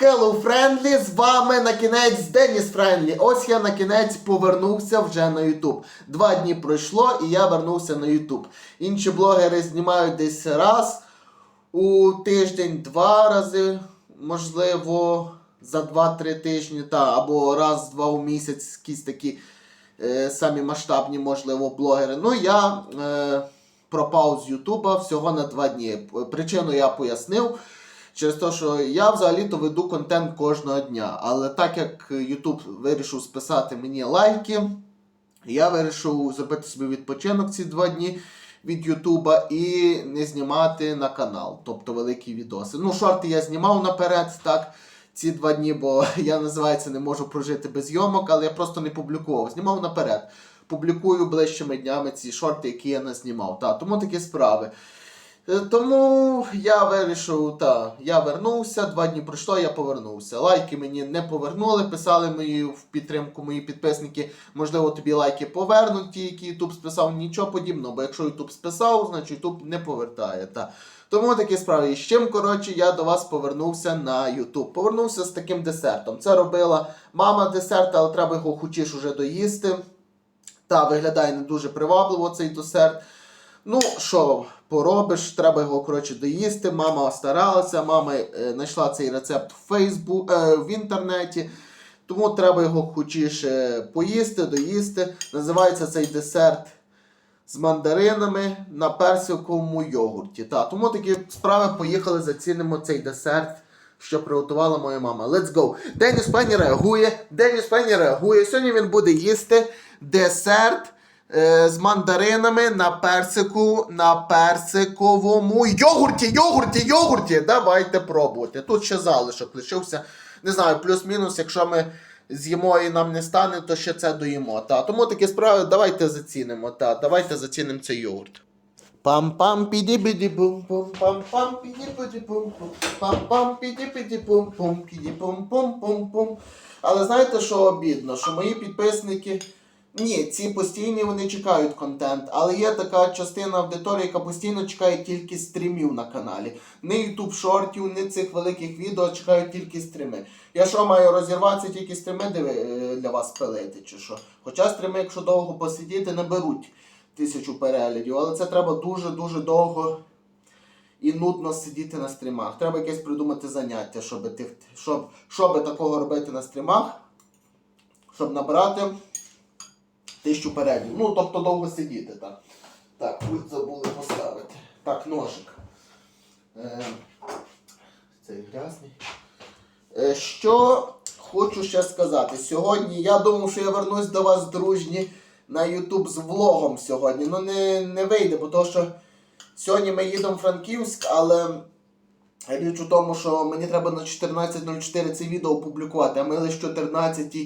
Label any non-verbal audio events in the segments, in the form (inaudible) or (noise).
Hello Friendly, з вами на кінець Деніс Френдлі. Ось я на кінець повернувся вже на YouTube. Два дні пройшло і я вернувся на YouTube. Інші блогери знімають десь раз у тиждень, два рази, можливо, за 2-3 тижні, та, або раз-два у місяць якісь такі е, самі масштабні, можливо, блогери. Ну, я е, пропав з Ютуба всього на 2 дні. Причину я пояснив. Через те, що я взагалі-то веду контент кожного дня. Але так як YouTube вирішив списати мені лайки, я вирішив зробити собі відпочинок ці два дні від Ютуба і не знімати на канал, тобто великі відоси. Ну, шорти я знімав наперед, так, ці два дні, бо я називається не можу прожити без зйомок, але я просто не публікував. Знімав наперед. Публікую ближчими днями ці шорти, які я не знімав. Та, тому такі справи. Е, Тому я вирішив, та, я вернувся, два дні пройшло, я повернувся. Лайки мені не повернули, писали мої в підтримку мої підписники. Можливо, тобі лайки повернуть, ті, які Ютуб списав, нічого подібного, бо якщо Ютуб списав, значить Ютуб не повертає. Та. Тому такі справи. І з чим, коротше, я до вас повернувся на Ютуб. Повернувся з таким десертом. Це робила мама десерт, але треба його хочеш уже доїсти. Та виглядає не дуже привабливо цей десерт. Ну, що поробиш, треба його коротше доїсти. Мама старалася, мама е, знайшла цей рецепт в Фейсбук, е, в інтернеті. Тому треба його хочіше поїсти, доїсти. Називається цей десерт з мандаринами на персиковому йогурті. Та, тому такі справи поїхали, зацінимо цей десерт, що приготувала моя мама. Let's go! Деніс Пенні реагує. Деніс Пенні реагує. Сьогодні він буде їсти десерт е, з мандаринами на персику, на персиковому йогурті, йогурті, йогурті. Давайте пробувати. Тут ще залишок лишився. Не знаю, плюс-мінус, якщо ми з'їмо і нам не стане, то ще це доїмо. Та. Тому такі справи давайте зацінимо. Та. Давайте зацінимо цей йогурт. пам пам піді біді бум пум пам пам піді біді бум пум пам пам піді біді бум пум піді пум пум пум пум Але знаєте, що обідно? Що мої підписники. Ні, ці постійні вони чекають контент, але є така частина аудиторії, яка постійно чекає тільки стрімів на каналі. Не YouTube шортів, не цих великих відео, чекають тільки стріми. Я що маю розірватися, тільки стріми е, для вас пилити, чи що? Хоча стріми, якщо довго посидіти, не беруть тисячу переглядів, але це треба дуже-дуже довго і нудно сидіти на стрімах. Треба якесь придумати заняття, щоб, щоб, щоб такого робити на стрімах, щоб набрати тисячу переглядів. Ну, тобто довго сидіти, так. Так, пульт забули поставити. Так, ножик. Е, цей грязний. Е, що хочу ще сказати. Сьогодні я думав, що я вернусь до вас, дружні, на YouTube з влогом сьогодні. Ну не, не вийде, бо то, що сьогодні ми їдемо в Франківськ, але річ у тому, що мені треба на 14.04 це відео опублікувати, а ми лише 14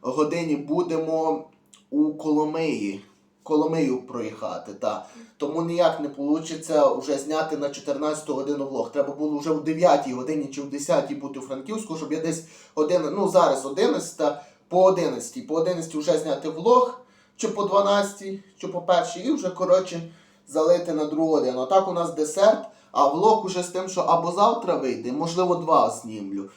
годині будемо у Коломиї. Коломию проїхати, та. Тому ніяк не вийде вже зняти на 14 годину влог. Треба було вже в 9 годині чи в 10 бути у Франківську, щоб я десь година, ну зараз 11, по 11, по 11 вже зняти влог, чи по 12, чи по першій, і вже коротше залити на другу годину. А так у нас десерт, а влог уже з тим, що або завтра вийде, можливо, два знімлю.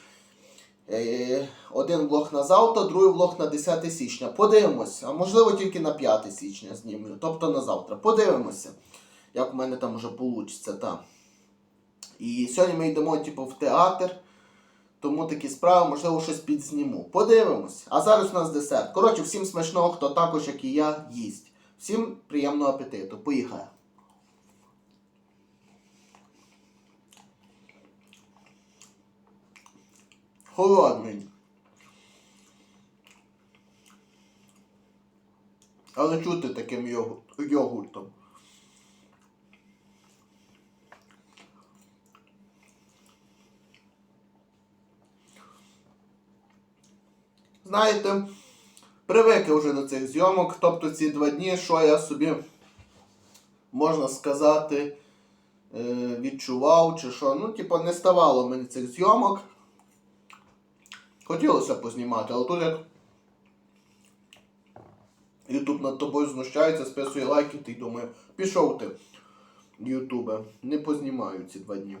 Е, Один влог на завтра, другий влог на 10 січня. Подивимося. А можливо тільки на 5 січня знімлю. Тобто на завтра. Подивимося, як в мене там вже вийде. Та. І сьогодні ми йдемо типу, в театр. Тому такі справи, можливо, щось підзніму. Подивимось. А зараз у нас десерт. Коротше, всім смачного, хто також, як і я, їсть. Всім приємного апетиту. Поїхали. Холодний. Але чути таким йогурт, йогуртом. Знаєте, привик вже до цих зйомок, тобто ці два дні, що я собі, можна сказати, е, відчував чи що. Ну, типу, не ставало мені цих зйомок. Хотілося познімати, але тут як Ютуб над тобою знущається, списує лайки, ти думає, пішов ти, Ютубе, не познімаю ці два дні.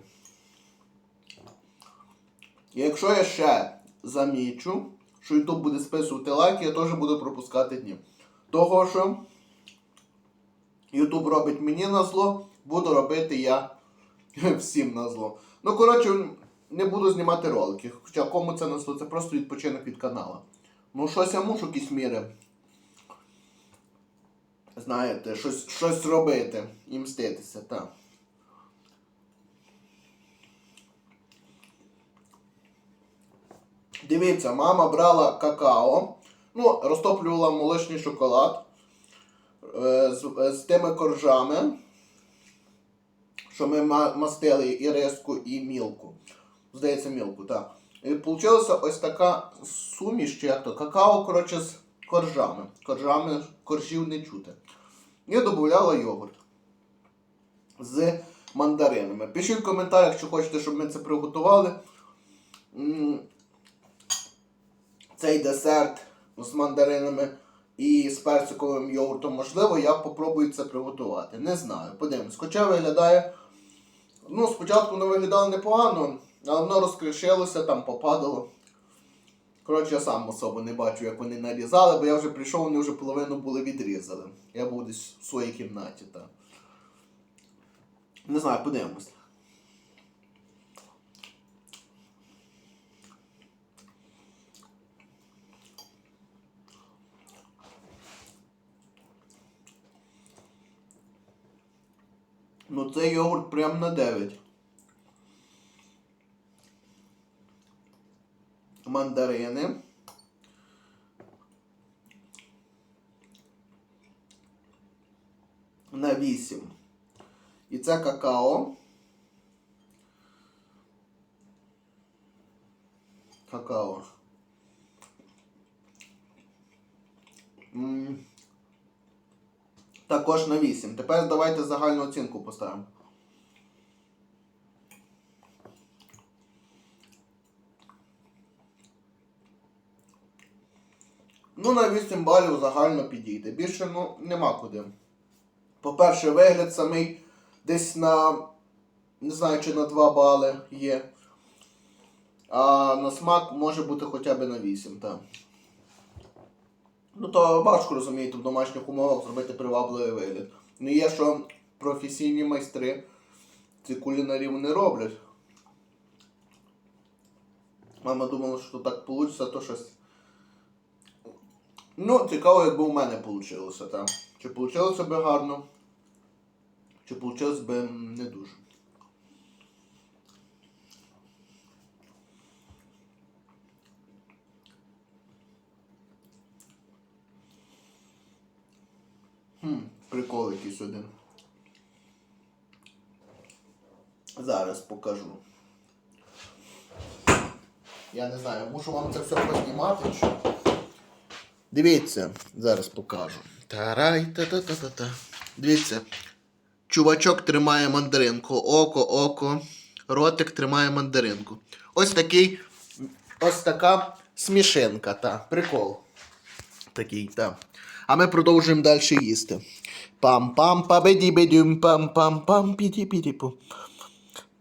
І якщо я ще замічу, що YouTube буде списувати лайки, я теж буду пропускати дні. Того, що YouTube робить мені на зло, буду робити я (laughs) всім на зло. Ну, коротше, не буду знімати ролики. Хоча кому це на це просто відпочинок від каналу. Ну, щось я мушу якісь міри. Знаєте, щось, щось робити і мститися, так. Дивіться, мама брала какао, ну, розтоплювала молочний шоколад е, з, з тими коржами, що ми мастили і риску, і мілку. Здається, мілку, так. І вийшла ось така суміш, чи як то, какао, коротше, з коржами. Коржами, коржів не чути. І додавала йогурт з мандаринами. Пишіть в коментарях, якщо хочете, щоб ми це приготували. Цей десерт з мандаринами і з персиковим йогуртом, можливо, я попробую це приготувати. Не знаю, подивимось. Хоча виглядає. Ну, спочатку воно виглядало непогано, але воно розкришилося, там попадало. Коротше, я сам особо не бачу, як вони нарізали, бо я вже прийшов, вони вже половину були відрізали. Я був десь в своїй кімнаті. Та. Не знаю, подивимось. Ну цей йогурт прям на 9. Мандарини. На 8. І це какао. Какао. Також на 8. Тепер давайте загальну оцінку поставимо. Ну, на 8 балів загально підійде. Більше ну, нема куди. По-перше, вигляд самий десь на. Не знаю, чи на 2 бали є. А на смак може бути хоча б на 8, так. Ну то важко розумієте в домашніх умовах зробити привабливий вигляд. Ну є, що професійні майстри ці кулінарі вони роблять. Мама думала, що так вийде, то щось. Ну, цікаво, якби у мене вийшло, так. Чи вийшло би гарно, чи вийшло би не дуже. Хм, прикол якийсь один. Зараз покажу. Я не знаю, мушу вам це все познімати чи. Дивіться, зараз покажу. Тарай та та та та та Дивіться. Чувачок тримає мандаринку. Око, око. Ротик тримає мандаринку. Ось такий. Ось така смішинка, та. Прикол. Такий, та. А ми продовжуємо далі їсти. пам пам па беді бедюм пам пам пам піді піді пум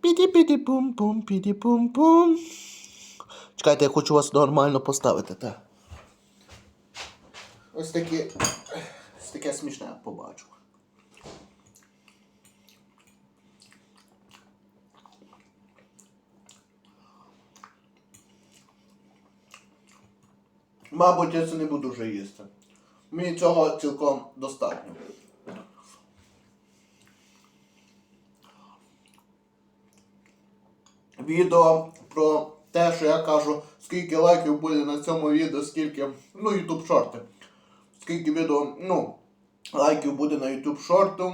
піді піді пум пум піді пум пум Чекайте, я хочу вас нормально поставити, так. Ось таке. Ось таке смішне побачу. Мабуть, я це не буду вже їсти. Мені цього цілком достатньо. Відео про те, що я кажу, скільки лайків буде на цьому відео, скільки. Ну, YouTube шорти. Скільки відео, ну, лайків буде на YouTube шорту,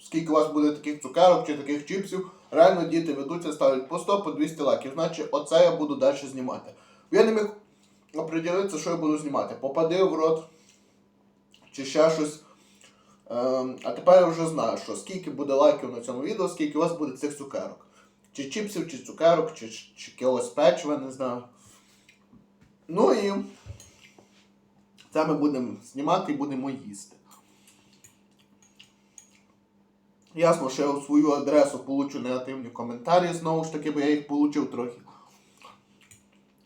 скільки у вас буде таких цукерок чи таких чіпсів. Реально діти ведуться, ставлять по 100, по 200 лайків. Значить, оце я буду далі знімати. Я не міг оприділитися, що я буду знімати. Попади в рот чи ще щось. Ем, а тепер я вже знаю, що скільки буде лайків на цьому відео, скільки у вас буде цих цукерок. Чи чіпсів, чи цукерок, чи, чи, чи якогось печива, не знаю. Ну і це ми будемо знімати і будемо їсти. Ясно, що я у свою адресу получу негативні коментарі, знову ж таки, бо я їх получив трохи.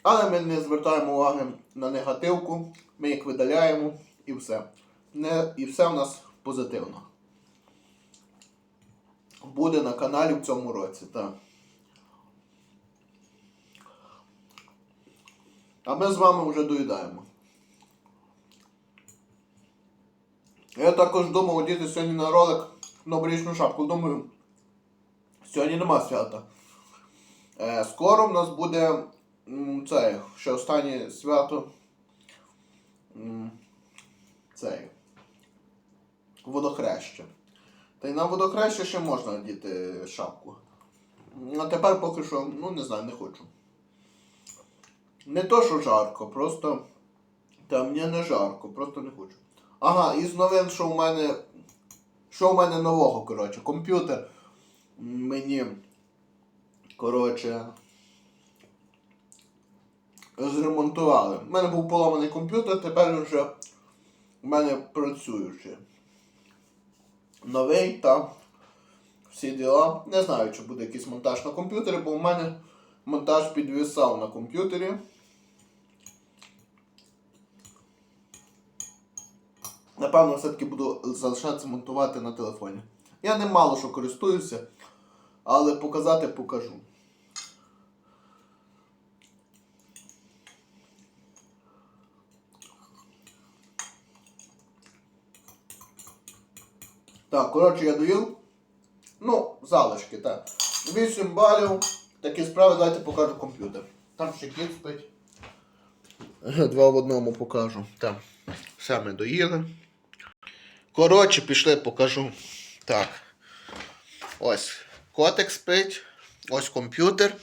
Але ми не звертаємо уваги на негативку, ми їх видаляємо і все. Не, і все в нас позитивно. Буде на каналі в цьому році, так. А ми з вами вже доїдаємо. Я також думав одіти сьогодні на ролик новорічну шапку. Думаю, сьогодні нема свята. Е, скоро в нас буде це, ще останнє свято. М, Цей. Водохреща. Та й на водохреща ще можна одіти шапку. А тепер поки що, ну не знаю, не хочу. Не то, що жарко, просто. Та мені не жарко, просто не хочу. Ага, із новин, що в мене. Що в мене нового, коротше, комп'ютер мені. Коротше. Зремонтували. У мене був поламаний комп'ютер, тепер вже в мене працюючий. Новий та всі діла. Не знаю, чи буде якийсь монтаж на комп'ютері, бо в мене монтаж підвісав на комп'ютері. Напевно, все-таки буду залишатися монтувати на телефоні. Я ним мало що користуюся, але показати покажу. Так, коротше, я доїв. Ну, залишки, так. 8 балів. Такі справи, давайте покажу комп'ютер. Там ще кіт спить. Два в одному покажу. Так. Все ми доїли. Коротше, пішли, покажу. Так. Ось котик спить. Ось комп'ютер.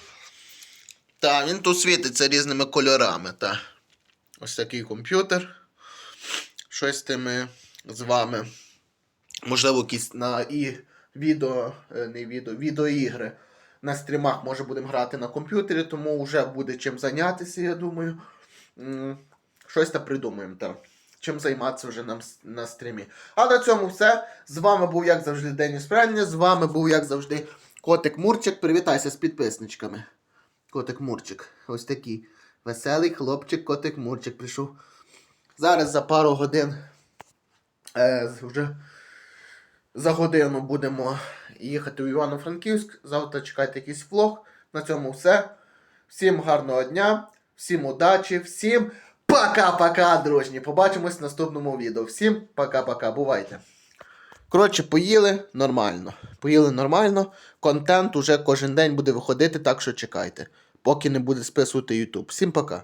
Так, він тут світиться різними кольорами. Так. Ось такий комп'ютер. Щось тими з вами. Можливо, якісь на і відео, е, не відео, відеоігри на стрімах може будемо грати на комп'ютері, тому вже буде чим зайнятися, я думаю. Щось та придумаємо там. Чим займатися вже нам с- на стрімі. А на цьому все. З вами був, як завжди, Деніс Прання. З вами був, як завжди, Котик Мурчик. Привітайся з підписничками. Котик Мурчик. Ось такий веселий хлопчик, котик Мурчик прийшов. Зараз за пару годин е, вже за годину будемо їхати в Івано-Франківськ. Завтра чекайте якийсь влог. На цьому все. Всім гарного дня, всім удачі, всім пока-пока, дружні. Побачимось в наступному відео. Всім пока-пока. Бувайте. Коротше, поїли нормально. Поїли нормально. Контент уже кожен день буде виходити, так що чекайте. Поки не буде списувати YouTube. Всім пока.